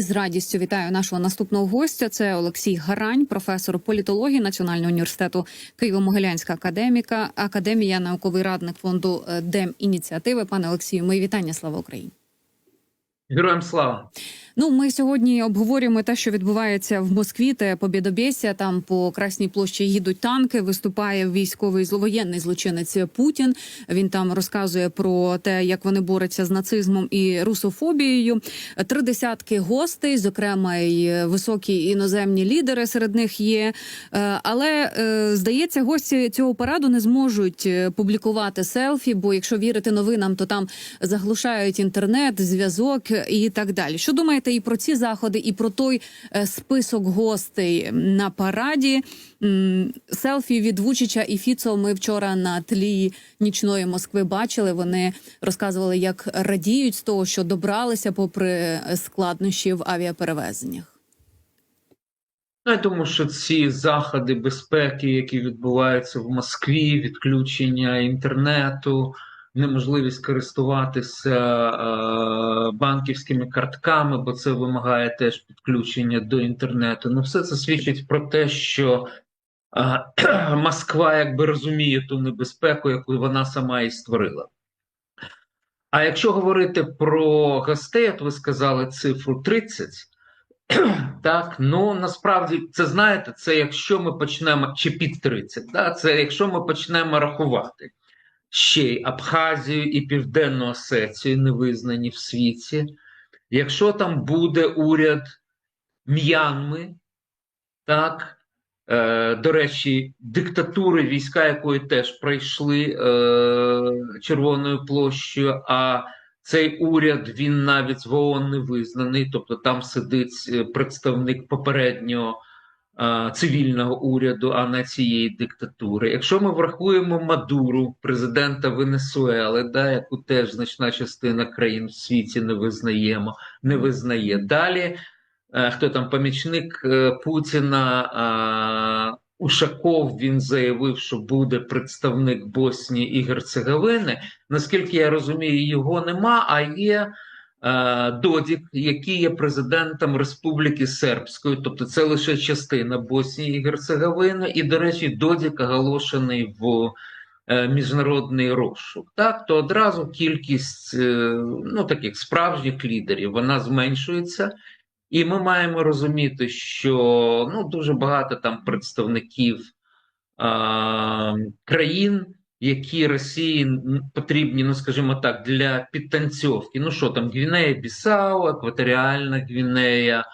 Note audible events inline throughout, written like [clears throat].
З радістю вітаю нашого наступного гостя. Це Олексій Гарань, професор політології Національного університету Києво-Могилянська академіка, академія, науковий радник фонду е, Дем ініціативи. Пане Олексію, мої вітання. Слава Україні. Героям слава. Ну, ми сьогодні обговорюємо те, що відбувається в Москві. Те Побєдобєсія, Там по Красній площі їдуть танки. Виступає військовий зловоєнний злочинець Путін. Він там розказує про те, як вони борються з нацизмом і русофобією. Три десятки гостей, зокрема й високі іноземні лідери серед них є. Е, Але е, здається, гості цього параду не зможуть е, публікувати селфі, бо якщо вірити новинам, то там заглушають інтернет, зв'язок і так далі. Що думаєте і про ці заходи, і про той е, список гостей на параді? Селфі від Вучича і Фіцо ми вчора на тлі нічної Москви бачили. Вони розказували, як радіють з того, що добралися попри складнощі в авіаперевезеннях. Ну, я думаю, що ці заходи безпеки, які відбуваються в Москві, відключення інтернету, неможливість користуватися е, банківськими картками, бо це вимагає теж підключення до інтернету. Ну, все це свідчить про те, що е, [clears throat] Москва якби розуміє ту небезпеку, яку вона сама і створила. А якщо говорити про гостей, от ви сказали цифру 30, [clears throat] так, ну насправді це знаєте, це якщо ми почнемо чи під 30, да, це якщо ми почнемо рахувати ще й Абхазію і Південну Осетію, не визнані в світі, якщо там буде уряд М'янми, так, е, до речі, диктатури, війська якої теж пройшли е, Червоною площею, а цей уряд він навіть в ООН не визнаний, тобто там сидить е, представник попереднього цивільного уряду, а не цієї диктатури. Якщо ми врахуємо Мадуру, президента Венесуели, да, яку теж значна частина країн в світі не визнаємо, не визнає далі. е, Хто там помічник е, Путіна? Ушаков він заявив, що буде представник Боснії і Герцеговини. Наскільки я розумію, його нема. А є Додік, який є президентом Республіки Сербської, тобто це лише частина Боснії і Герцеговини. І, до речі, Додік оголошений в е, міжнародний розшук. Так, то одразу кількість е, ну таких справжніх лідерів вона зменшується. І ми маємо розуміти, що ну дуже багато там представників а, країн, які Росії потрібні, ну скажімо так, для підтанцьовки. Ну що там, Гвінея, Бісау, Екваторіальна Гвінея,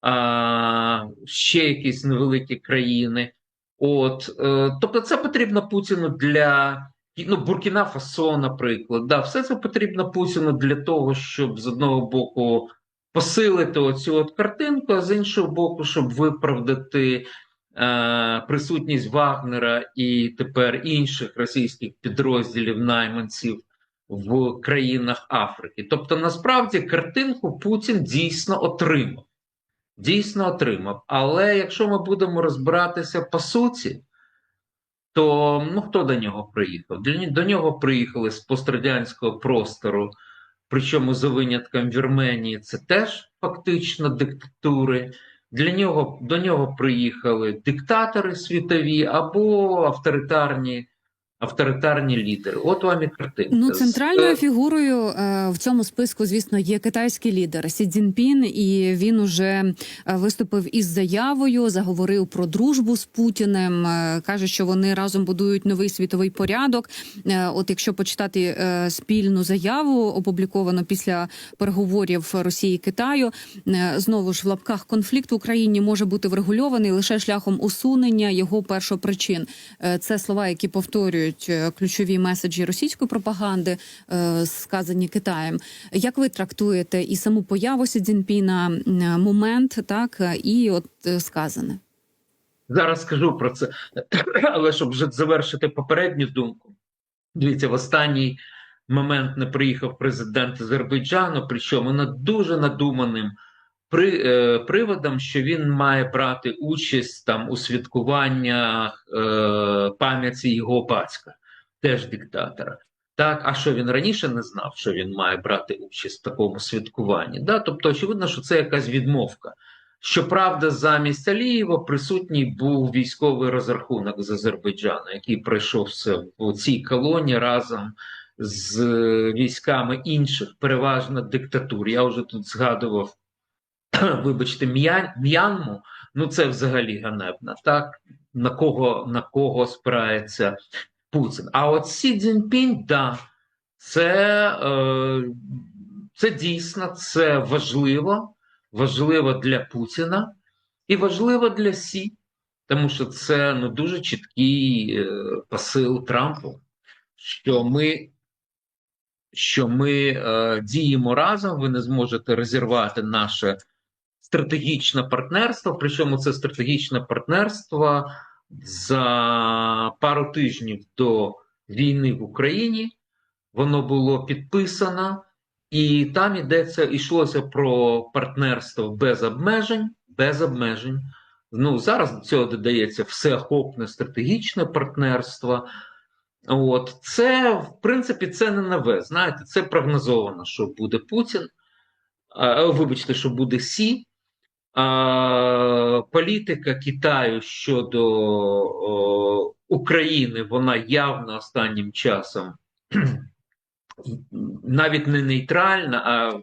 а, ще якісь невеликі країни. От, е, тобто, це потрібно Путіну для ну, Буркіна Фасо, наприклад. Да, все це потрібно Путіну для того, щоб з одного боку посилити оцю от картинку, а з іншого боку, щоб виправдати присутність Вагнера і тепер інших російських підрозділів найманців в країнах Африки. Тобто, насправді картинку Путін дійсно отримав. Дійсно отримав. Але якщо ми будемо розбиратися по суті, то ну, хто до нього приїхав? До, до нього приїхали з пострадянського простору причому за винятком Вірменії це теж фактично диктатури. Для нього до нього приїхали диктатори світові або авторитарні авторитарні лідери. От вам і картинка. Ну, центральною фігурою е, в цьому списку, звісно, є китайський лідер Сі Цзіньпін, і він уже е, виступив із заявою, заговорив про дружбу з Путіним. е, каже, що вони разом будують новий світовий порядок. Е, От якщо почитати е, спільну заяву, опубліковану після переговорів Росії і Китаю, е, знову ж в лапках конфлікт в Україні може бути врегульований лише шляхом усунення його першопричин. Е, Це слова, які повторюють е, ключові меседжі російської пропаганди, е, сказані Китаєм. Як ви трактуєте і саму появу Сі Цзіньпіна, момент, так е, і от е, сказане? Зараз скажу про це, [coughs] але щоб вже завершити попередню думку. Дивіться, в останній момент не приїхав президент Азербайджану, причому над дуже надуманим при, е, приводом, що він має брати участь там у святкуваннях е, пам'яті його батька, теж диктатора. Так, а що він раніше не знав, що він має брати участь в такому святкуванні? Да? Тобто, очевидно, що це якась відмовка. Щоправда, замість Алієва присутній був військовий розрахунок з Азербайджану, який пройшовся в цій колоні разом з е, військами інших, переважно диктатур. Я вже тут згадував, [clears throat] вибачте, М'янму. Ну це взагалі ганебно. Так на кого на кого спирається Путін? А от Сі Цзіньпінь, да, це, е, це дійсно це важливо, важливо для Путіна і важливо для Сі, тому що це ну дуже чіткий е, посил Трампу, що ми. Що ми е, діємо разом, ви не зможете розірвати наше стратегічне партнерство. Причому це стратегічне партнерство за пару тижнів до війни в Україні. Воно було підписано, і там йдеться, йшлося про партнерство без обмежень, без обмежень. Ну, зараз до цього додається всеохопне стратегічне партнерство. От це, в принципі, це не нове. Знаєте, це прогнозовано, що буде Путін. Вибачте, що буде Сі. Політика Китаю щодо України, вона явно останнім часом [clears throat] навіть не нейтральна, а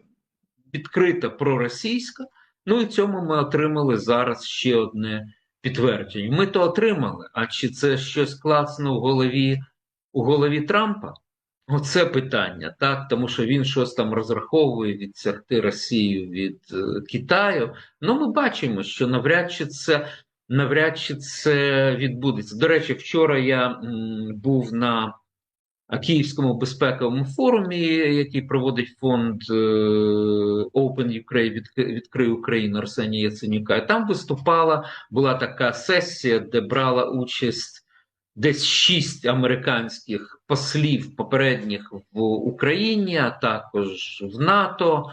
відкрита проросійська. Ну і цьому ми отримали зараз ще одне підтвердження. Ми то отримали. А чи це щось класно в голові у голові Трампа? Оце питання, так, тому що він щось там розраховує відсягти Росію від е, Китаю. Ну, ми бачимо, що навряд чи це навряд чи це відбудеться. До речі, вчора я був на Київському безпековому форумі, який проводить фонд е, Open Ukraine, «Відк- відкрий Україну Арсенія Яценюка. І там виступала, була така сесія, де брала участь десь шість американських послів попередніх в Україні, а також в НАТО.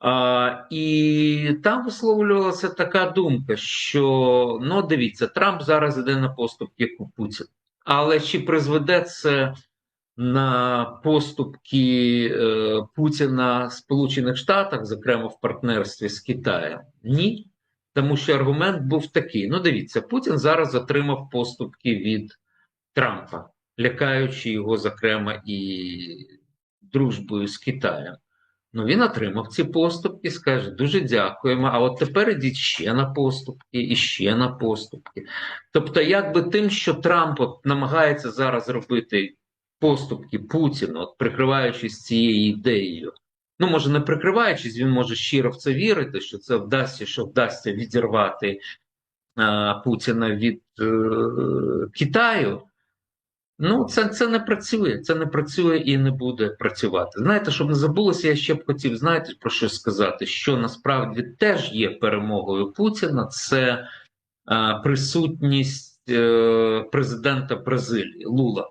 А, і там висловлювалася така думка, що ну дивіться, Трамп зараз іде на поступки Путін. Але чи призведе це на поступки е, Путіна Сполучених Штатах, зокрема в партнерстві з Китаєм? Ні. Тому що аргумент був такий: ну, дивіться, Путін зараз отримав поступки від Трампа, лякаючи його, зокрема, і дружбою з Китаєм. Ну, він отримав ці поступки, скаже, дуже дякуємо. А от тепер ідіть ще на поступки і ще на поступки. Тобто, якби тим, що Трамп от намагається зараз робити поступки Путіну, от прикриваючись цією ідеєю. Ну, може, не прикриваючись, він може щиро в це вірити, що це вдасться, що вдасться відірвати а, Путіна від е, Китаю. Ну, це, це не працює. Це не працює і не буде працювати. Знаєте, щоб не забулося, я ще б хотів, знаєте, про що сказати, що насправді теж є перемогою Путіна, це а, присутність е, президента Бразилії Лула.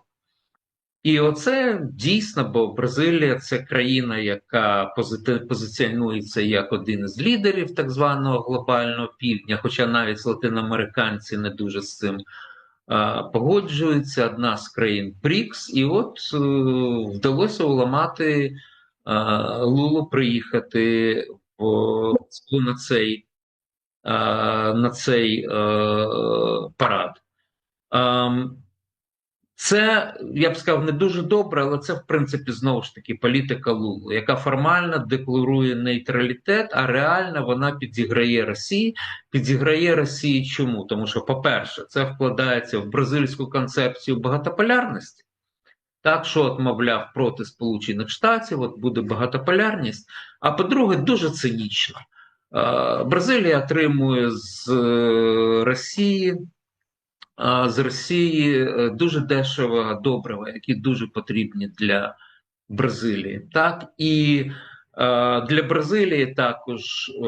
І оце дійсно, бо Бразилія це країна, яка позиціонується як один із лідерів так званого глобального півдня, хоча навіть латиноамериканці не дуже з цим а, погоджуються. Одна з країн БРІКС, і от е, вдалося уламати Лулу приїхати в, на цей, на цей е, парад. Це, я б сказав, не дуже добре, але це, в принципі, знову ж таки політика Лулу, яка формально декларує нейтралітет, а реально вона підіграє Росії. Підіграє Росії чому? Тому що, по-перше, це вкладається в бразильську концепцію багатополярності. Так, що, от, мовляв, проти Сполучених Штатів, от буде багатополярність. А по-друге, дуже цинічно. Е, Бразилія отримує з е, Росії з Росії е, дуже дешево добрива, які дуже потрібні для Бразилії. Так і е, для Бразилії також е,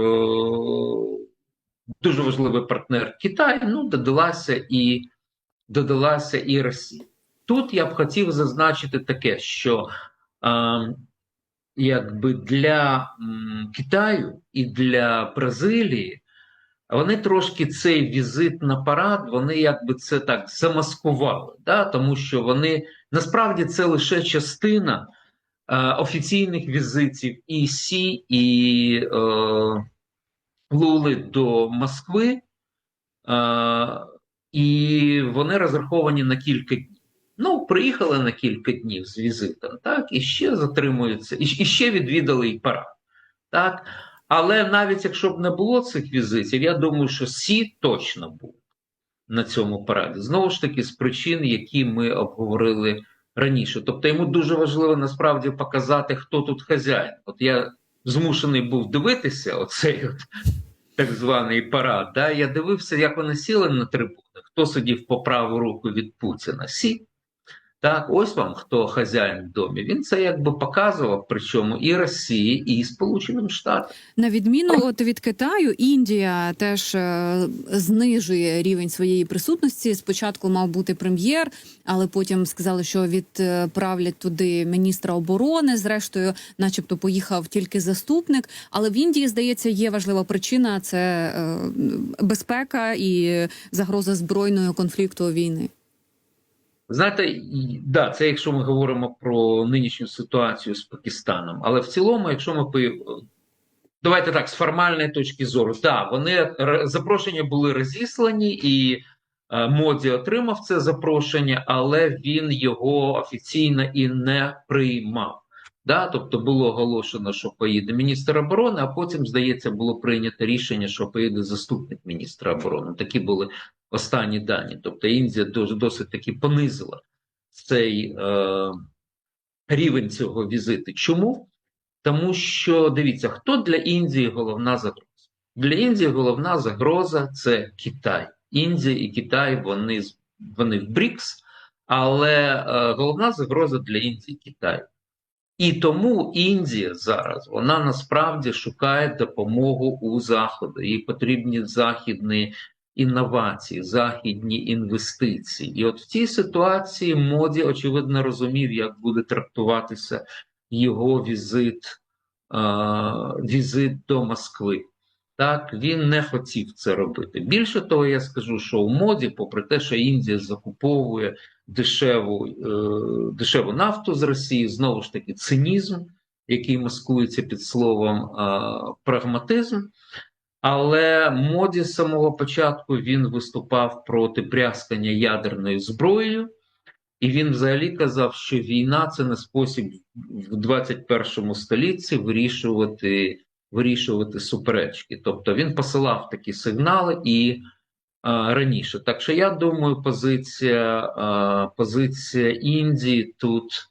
дуже важливий партнер Китай. Ну, додалася і додалася і Росія. Тут я б хотів зазначити таке, що якби для Китаю і для Бразилії. Вони трошки цей візит на парад, вони якби це так замаскували, да? тому що вони Насправді це лише частина е, офіційних візитів і Сі, і е, Лули до Москви, е, і вони розраховані на кілька днів. Ну, приїхали на кілька днів з візитом, так, і ще затримуються, і, і ще відвідали і парад. Так? Але навіть якщо б не було цих візитів, я думаю, що Сі точно був на цьому параді. Знову ж таки, з причин, які ми обговорили раніше. Тобто йому дуже важливо насправді показати, хто тут хазяїн. От я змушений був дивитися оцей от так званий парад. Да? Я дивився, як вони сіли на трибуни, хто сидів по праву руку від Путіна. Сі. Так, ось вам хто хазяїн в домі. Він це якби показував, причому і Росії, і Сполученим Штатам. На відміну от від Китаю, Індія теж е, знижує рівень своєї присутності. Спочатку мав бути прем'єр, але потім сказали, що відправлять туди міністра оборони. Зрештою, начебто, поїхав тільки заступник. Але в Індії здається є важлива причина це е, безпека і загроза збройного конфлікту війни. Знаєте, да, це якщо ми говоримо про нинішню ситуацію з Пакистаном. Але в цілому, якщо ми давайте так, з формальної точки зору, да, вони запрошення були розіслані, і е, Моді отримав це запрошення, але він його офіційно і не приймав. Да, тобто було оголошено, що поїде міністр оборони, а потім, здається, було прийнято рішення, що поїде заступник міністра оборони. Такі були останні дані. Тобто Індія дуже досить таки понизила цей е, рівень цього візиту. Чому? Тому що дивіться, хто для Індії головна загроза? Для Індії головна загроза це Китай. Індія і Китай вони, вони в БРІКС, але е, головна загроза для Індії Китай. І тому Індія зараз вона насправді шукає допомогу у Заходу. Їй потрібні західні інновації, західні інвестиції. І от в цій ситуації Моді очевидно розумів, як буде трактуватися його візит, е, візит до Москви. Так, він не хотів це робити. Більше того, я скажу, що у моді, попри те, що Індія закуповує дешеву, е, дешеву нафту з Росії, знову ж таки, цинізм, який маскується під словом е, прагматизм. Але моді з самого початку він виступав проти пряскання ядерною зброєю, і він взагалі казав, що війна це не спосіб в 21 столітті вирішувати, вирішувати суперечки. Тобто він посилав такі сигнали і а, раніше. Так що я думаю, позиція, а, позиція Індії тут.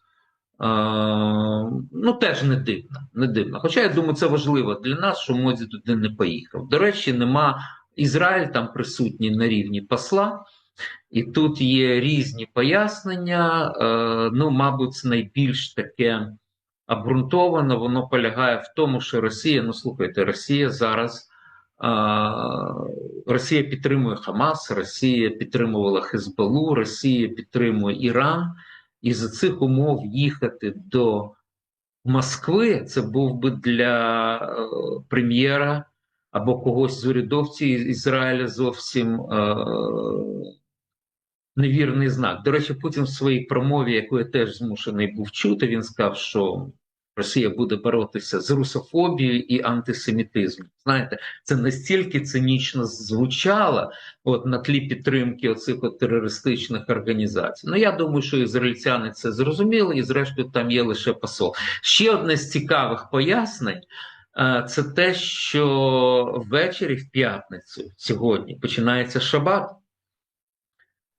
Ну, теж не дивно, не дивно. Хоча я думаю, це важливо для нас, що Моді туди не поїхав. До речі, нема Ізраїль там присутній на рівні посла, і тут є різні пояснення. Е, ну, мабуть, найбільш таке обґрунтовано, воно полягає в тому, що Росія, ну слухайте, Росія зараз. Росія підтримує Хамас, Росія підтримувала Хезбалу, Росія підтримує Іран, і за цих умов їхати до Москви це був би для е, прем'єра або когось з урядовців Ізраїля зовсім е, невірний знак. До речі, Путін в своїй промові, яку я теж змушений був чути, він сказав, що Росія буде боротися з русофобією і антисемітизмом. Знаєте, це настільки цинічно звучало от на тлі підтримки оцих от терористичних організацій. Ну я думаю, що ізраїльтяни це зрозуміли, і зрештою там є лише посол. Ще одне з цікавих пояснень. е, Це те, що ввечері в п'ятницю сьогодні починається шабат.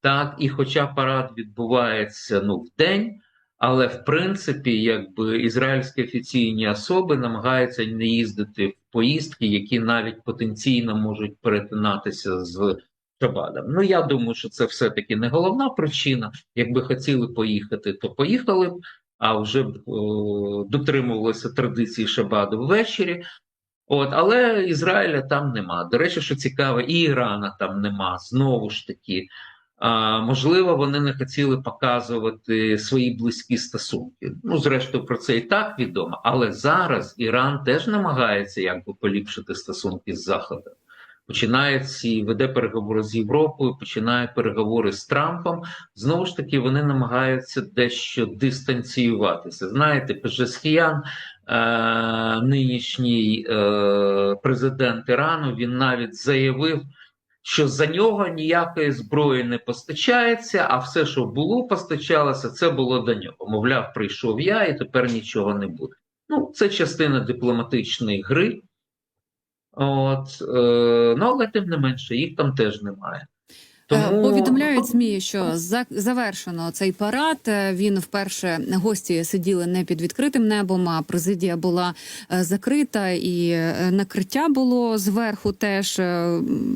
Так, і хоча парад відбувається ну, в день, але в принципі, якби ізраїльські офіційні особи намагаються не їздити в поїздки, які навіть потенційно можуть перетинатися з Шабадом. Ну я думаю, що це все-таки не головна причина. Якби хотіли поїхати, то поїхали б, а вже б о, дотримувалися традиції Шабаду ввечері. От, але Ізраїля там нема. До речі, що цікаво, і Ірана там нема. Знову ж таки. Можливо, вони не хотіли показувати свої близькі стосунки. Ну, зрештою, про це і так відомо. Але зараз Іран теж намагається якби поліпшити стосунки з Заходом. починає ці веде переговори з Європою, починає переговори з Трампом. Знову ж таки, вони намагаються дещо дистанціюватися. Знаєте, Пежесхіян, е, нинішній е, президент Ірану, він навіть заявив. Що за нього ніякої зброї не постачається, а все, що було, постачалося, це було до нього. Мовляв, прийшов я, і тепер нічого не буде. Ну, це частина дипломатичної гри. От, е, ну, але тим не менше, їх там теж немає. Е, Повідомляють ЗМІ, що за- завершено цей парад. Е, Він вперше гості сиділи не під відкритим небом, а президія була е, закрита, і накриття було зверху. Теж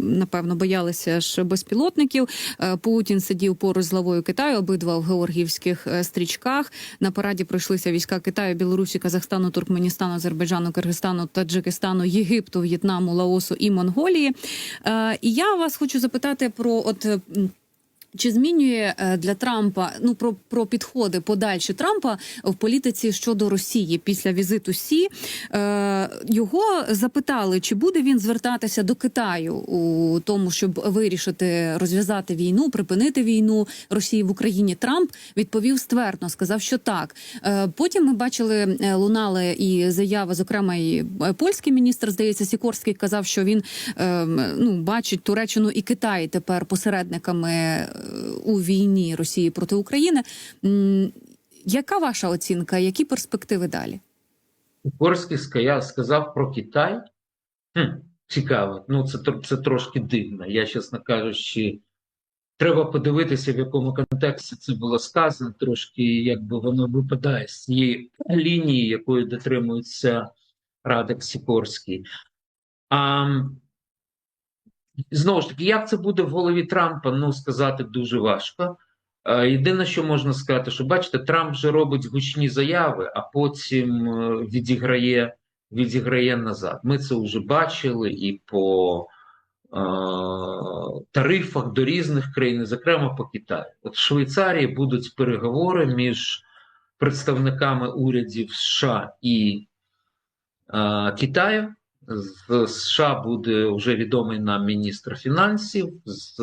напевно боялися ж безпілотників. Путін сидів поруч з главою Китаю, обидва в георгіївських стрічках. На параді пройшлися війська Китаю, Білорусі, Казахстану, Туркменістану, Азербайджану, Киргизстану, Таджикистану, Єгипту, В'єтнаму, Лаосу і Монголії. І я вас хочу запитати про от. Е, м, Чи змінює е, для Трампа ну про, про підходи подальші Трампа в політиці щодо Росії після візиту Сі? Е, його запитали, чи буде він звертатися до Китаю у тому, щоб вирішити розв'язати війну, припинити війну Росії в Україні. Трамп відповів ствердно, сказав, що так. Е, потім ми бачили, е, лунали і заяви, зокрема, і е, польський міністр, здається, Сікорський казав, що він е, ну бачить Туреччину і Китай тепер посередниками у війні Росії проти України. Яка ваша оцінка? Які перспективи далі? Сікорський ска- сказав про Китай. Хм, цікаво. Ну, це, це трошки дивно. Я, чесно кажучи, треба подивитися, в якому контексті це було сказано, трошки якби воно випадає з цієї лінії, якої дотримується Радик Сікорський. А, знову ж таки, як це буде в голові Трампа, ну сказати дуже важко. Е, Єдине, що можна сказати, що бачите, Трамп вже робить гучні заяви, а потім е, відіграє, відіграє назад. Ми це вже бачили і по е, тарифах до різних країн, зокрема по Китаю. От в Швейцарії будуть переговори між представниками урядів США і е, Китаю. З США буде вже відомий нам міністр фінансів. З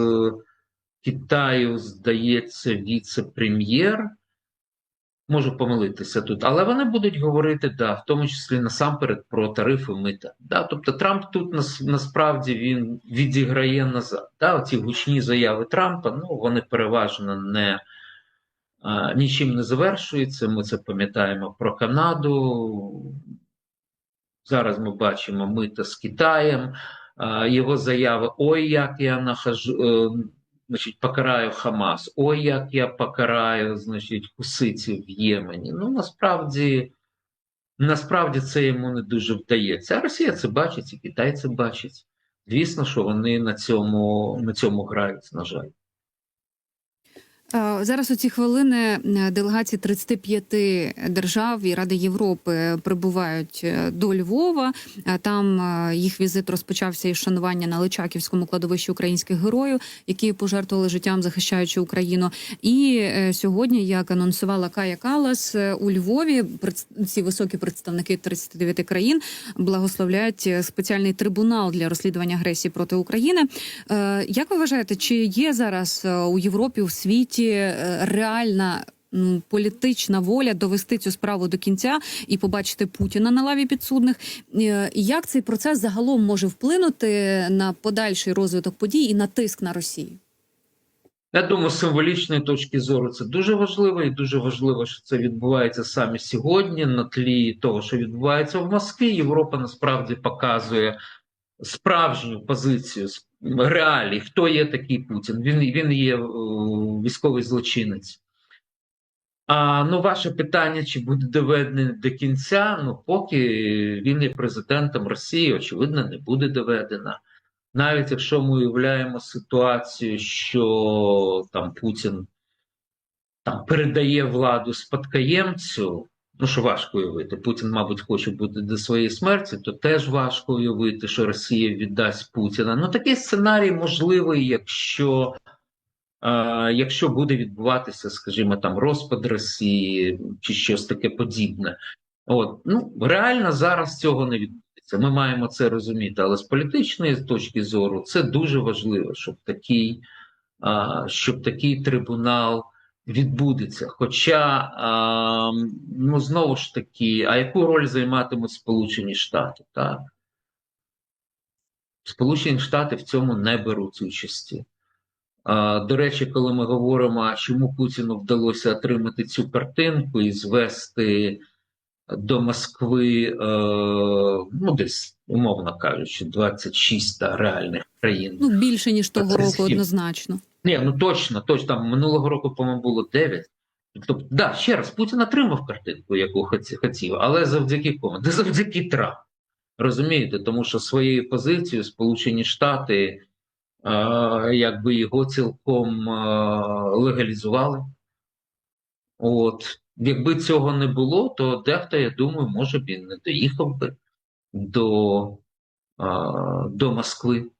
Китаю, здається, віце-прем'єр. Можу помилитися тут, але вони будуть говорити, да, в тому числі насамперед про тарифи мита. Да, тобто Трамп тут нас, насправді він відіграє назад. Да, оці гучні заяви Трампа, ну вони переважно не нічим не завершуються. Ми це пам'ятаємо про Канаду. Зараз ми бачимо мита з Китаєм. Його заяви: Ой, як я нахожу. е, Значить, покараю Хамас. Ой, як я покараю, значить, хуситів в Ємені. Ну, насправді, насправді це йому не дуже вдається. А Росія це бачить, і Китай це бачить. Звісно, що вони на цьому, на цьому грають, на жаль. Е, Зараз у ці хвилини е, делегації 35 держав і Ради Європи прибувають е, до Львова. Там їх візит розпочався із шанування на Личаківському кладовищі українських героїв, які пожертвували життям, захищаючи Україну. І сьогодні, як анонсувала Кая Калас, у Львові ці високі представники 39 країн благословляють спеціальний трибунал для розслідування агресії проти України. Як ви вважаєте, чи є зараз у Європі у світі е, реальна? ну, Політична воля довести цю справу до кінця і побачити Путіна на лаві підсудних. Е, і Як цей процес загалом може вплинути на подальший розвиток подій і на тиск на Росію? Я думаю, з символічної точки зору це дуже важливо, і дуже важливо, що це відбувається саме сьогодні, на тлі того, що відбувається в Москві. Європа насправді показує справжню позицію реалій, хто є такий Путін. Він, він є е, військовий злочинець. А ну, ваше питання, чи буде доведене до кінця? Ну, поки він є президентом Росії, очевидно, не буде доведена. Навіть якщо ми уявляємо ситуацію, що там Путін там передає владу спадкоємцю, ну що важко уявити, Путін, мабуть, хоче бути до своєї смерті, то теж важко уявити, що Росія віддасть Путіна. Ну такий сценарій можливий, якщо, е, якщо буде відбуватися, скажімо, там розпад Росії чи щось таке подібне. От ну реально зараз цього не відбудеться. Ми маємо це розуміти. Але з політичної точки зору це дуже важливо, щоб такий, а, щоб такий трибунал відбудеться. Хоча, ну знову ж таки, а яку роль займатимуть Сполучені Штати? Так? Сполучені Штати в цьому не беруть участі. До речі, коли ми говоримо, чому Путіну вдалося отримати цю картинку і звести до Москви, е, ну десь, умовно кажучи, 26 реальних країн. Ну більше ніж того року, однозначно. Ні, ну точно, точно. Там минулого року, по-моєму, було 9. Тобто, да, ще раз, Путін отримав картинку, яку хотів, але завдяки кому? [laughs] Да завдяки Трампу. Розумієте, тому що своєю позицією Сполучені Штати е, якби його цілком е, легалізували. От, якби цього не було, то дехто, я думаю, може б і не доїхав би до, е, до Москви.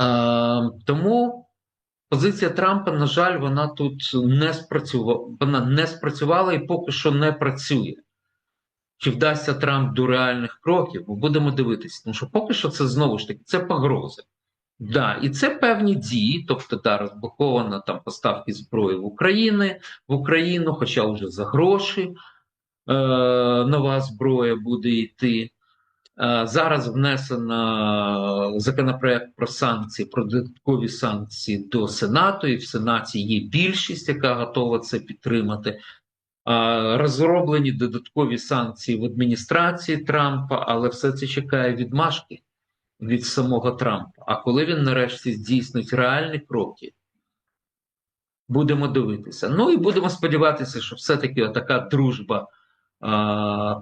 Е, тому позиція Трампа, на жаль, вона тут не спрацювала, вона не спрацювала і поки що не працює. Чи вдасться Трамп до реальних кроків? Ми будемо дивитися, тому що поки що це знову ж таки це погрози. Да, і це певні дії, тобто да, розблоковано там поставки зброї в Україні, в Україну, хоча вже за гроші е, нова зброя буде йти. Е, зараз внесено законопроект про санкції, про додаткові санкції до Сенату, і в Сенаті є більшість, яка готова це підтримати. Е, розроблені додаткові санкції в адміністрації Трампа, але все це чекає відмашки від самого Трампа. А коли він нарешті здійснить реальні кроки, будемо дивитися. Ну і будемо сподіватися, що все-таки така дружба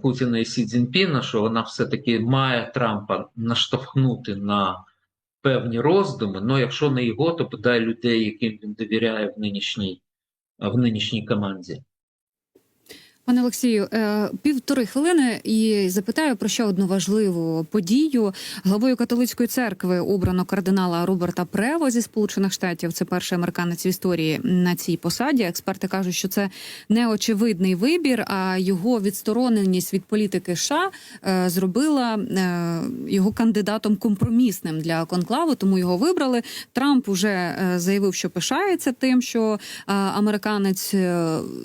Путіна і Сі Цзіньпіна, що вона все-таки має Трампа наштовхнути на певні роздуми. Ну, якщо не його, то бодай людей, яким він довіряє в нинішній, в нинішній команді. Пане Олексію, е, півтори хвилини і запитаю про ще одну важливу подію. Главою католицької церкви обрано кардинала Роберта Прево зі Сполучених Штатів. Це перший американець в історії на цій посаді. Експерти кажуть, що це не очевидний вибір, а його відстороненість від політики США е, зробила е, його кандидатом компромісним для конклаву, тому його вибрали. Трамп уже заявив, що пишається тим, що американець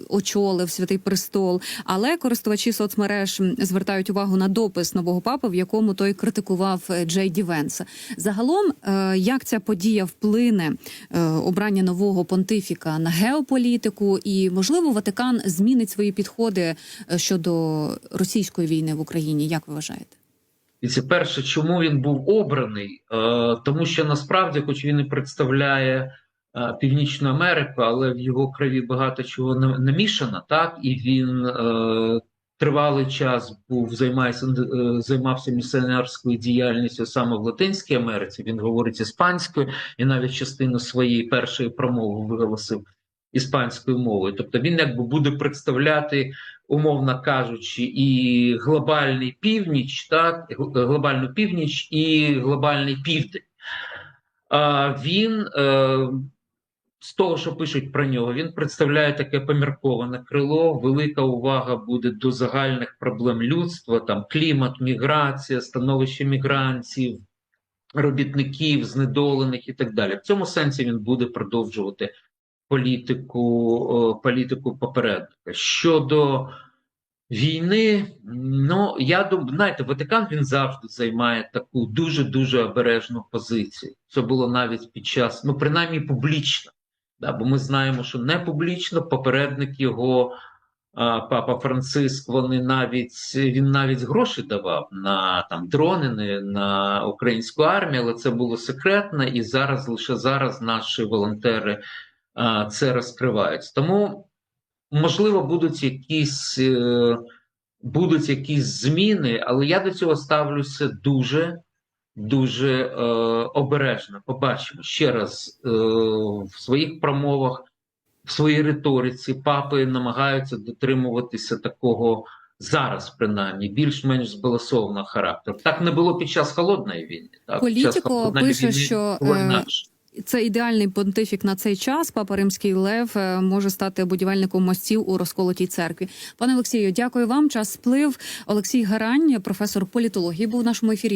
очолив святий престол. Але користувачі соцмереж звертають увагу на допис нового папи, в якому той критикував е, Джей Ді Венса. Загалом, е, як ця подія вплине е, обрання нового понтифіка на геополітику, і можливо Ватикан змінить свої підходи щодо російської війни в Україні. Як ви вважаєте? І це перше, чому він був обраний, тому що насправді, хоч він і представляє Північну Америку, але в його крові багато чого на- намішано, так і він е, тривалий час був займається, е, займався місіонерською діяльністю саме в Латинській Америці. Він говорить іспанською і навіть частину своєї першої промови виголосив іспанською мовою. Тобто він якби буде представляти умовно кажучи, і глобальний північ, так, глобальну північ і глобальний південь. Він е, з того, що пишуть про нього, він представляє таке помірковане крило. Велика увага буде до загальних проблем людства, там клімат, міграція, становище мігрантів, робітників, знедолених і так далі. В цьому сенсі він буде продовжувати політику, політику попередника. Щодо війни, ну я думаю, знаєте, Ватикан він завжди займає таку дуже дуже обережну позицію. Це було навіть під час, ну принаймні публічно. Да, бо ми знаємо, що не публічно попередник його. а, Папа Франциск, вони навіть він навіть гроші давав на там дрони на українську армію, але це було секретно, і зараз лише зараз наші волонтери а, це розкривають. Тому можливо будуть якісь е, будуть якісь зміни, але я до цього ставлюся дуже дуже е, обережно. Побачимо ще раз е, в своїх промовах, в своїй риториці папи намагаються дотримуватися такого зараз, принаймні, більш-менш збалансованого характеру. Так не було під час холодної війни. Так? Політико пише, війни що, е, це ідеальний понтифік на цей час. Папа Римський Лев е, може стати будівельником мостів у розколотій церкві. Пане Олексію, дякую вам. Час сплив. Олексій Гарань, професор політології, був в нашому ефірі.